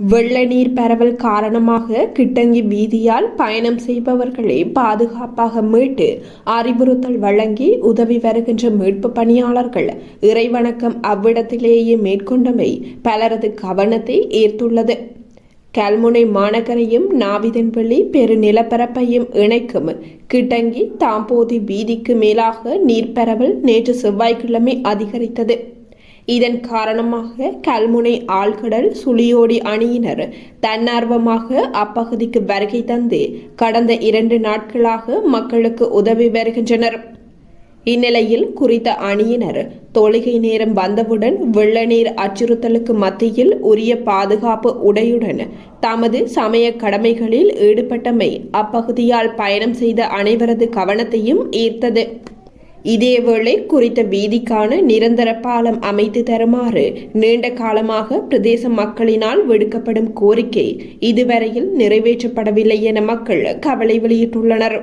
வெள்ள நீர் பரவல் காரணமாக கிட்டங்கி வீதியால் பயணம் செய்பவர்களை பாதுகாப்பாக மீட்டு அறிவுறுத்தல் வழங்கி உதவி வருகின்ற மீட்பு பணியாளர்கள் இறைவணக்கம் அவ்விடத்திலேயே மேற்கொண்டமை பலரது கவனத்தை ஈர்த்துள்ளது. கல்முனை மாநகரையும் நாவிதன்பள்ளி பெரு நிலப்பரப்பையும் இணைக்கும் கிட்டங்கி தாம்போதி வீதிக்கு மேலாக நீர்ப்பரவல் நேற்று செவ்வாய்க்கிழமை அதிகரித்தது. இதன் காரணமாக கல்முனை ஆழ்கடல் சுழியோடி அணியினர் தன்னார்வமாக அப்பகுதிக்கு வருகை தந்து கடந்த இரண்டு நாட்களாக மக்களுக்கு உதவி வருகின்றனர். இந்நிலையில் குறித்த அணியினர் தொழுகை நேரம் வந்தவுடன் வெள்ள நீர் அச்சுறுத்தலுக்கு மத்தியில் உரிய பாதுகாப்பு உடையுடன் தமது சமய கடமைகளில் ஈடுபட்டமை அப்பகுதியால் பயணம் செய்த அனைவரது கவனத்தையும் ஈர்த்தது. இதேவேளை குறித்த வீதிக்கான நிரந்தர பாலம் அமைத்து தருமாறு நீண்ட காலமாக பிரதேச மக்களினால் விடுக்கப்படும் கோரிக்கை இதுவரையில் நிறைவேற்றப்படவில்லை என மக்கள் கவலை வெளியிட்டுள்ளனர்.